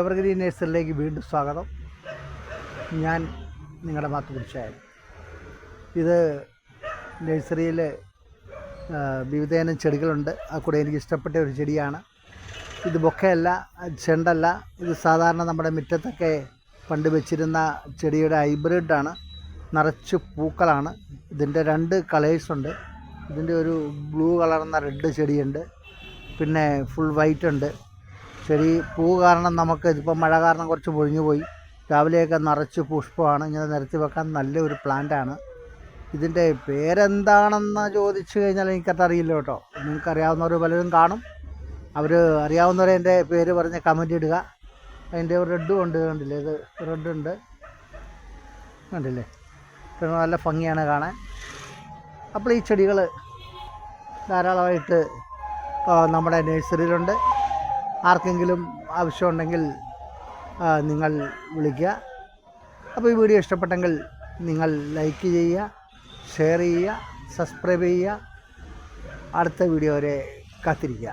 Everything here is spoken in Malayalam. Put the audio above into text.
എവർഗ്രീൻ നേഴ്സറിലേക്ക് വീണ്ടും സ്വാഗതം. ഞാൻ നിങ്ങളുടെ മാത്തു കുറിച്ചായാലും ഇത് നഴ്സറിയിൽ വിവിധയിനം ചെടികളുണ്ട്. ആ കൂടെ എനിക്ക് ഇഷ്ടപ്പെട്ട ഒരു ചെടിയാണ്. ഇത് ബൊക്കയല്ല ചെണ്ടല്ല. ഇത് സാധാരണ നമ്മുടെ മുറ്റത്തൊക്കെ പണ്ട് വെച്ചിരുന്ന ചെടിയുടെ ഹൈബ്രിഡാണ് നിറച്ച് പൂക്കളാണ്. ഇതിന്റെ രണ്ട് കളേഴ്സ് ഉണ്ട്. ഇതിന്റെ ഒരു ബ്ലൂ കളർന്ന റെഡ് ചെടിയുണ്ട്. പിന്നെ ഫുൾ വൈറ്റ് ഉണ്ട്. ചെടി പൂ കാരണം നമുക്ക് ഇതിപ്പോൾ മഴ കാരണം കുറച്ച് പൊഴിഞ്ഞു പോയി. രാവിലെയൊക്കെ നിറച്ച് പുഷ്പമാണ്. ഇങ്ങനെ നിരത്തി വെക്കാൻ നല്ലൊരു പ്ലാന്റാണ് ഇതിന്റെ പേരെന്താണെന്ന് ചോദിച്ചു കഴിഞ്ഞാൽ എനിക്കത് അറിയില്ല കേട്ടോ. നിങ്ങൾക്ക് അറിയാവുന്നവർ പലരും കാണും. അവർ അറിയാവുന്നവരെ എന്റെ പേര് പറഞ്ഞ് കമന്റ് ഇടുക. അതിന്റെ റെഡും ഉണ്ട് കണ്ടില്ലേ? ഇത് റെഡ് ഉണ്ട്. കണ്ടില്ലേ? നല്ല ഭംഗിയാണ് കാണാൻ. അപ്പോൾ ഈ ചെടികൾ ധാരാളമായിട്ട് നമ്മുടെ നഴ്സറിയിലുണ്ട് ആർക്കെങ്കിലും ആവശ്യമുണ്ടെങ്കിൽ നിങ്ങൾ വിളിക്കുക. അപ്പോൾ ഈ വീഡിയോ ഇഷ്ടപ്പെട്ടെങ്കിൽ നിങ്ങൾ ലൈക്ക് ചെയ്യുക ഷെയർ ചെയ്യുക സബ്സ്ക്രൈബ് ചെയ്യുക. അടുത്ത വീഡിയോ വരെ കാത്തിരിക്കുക.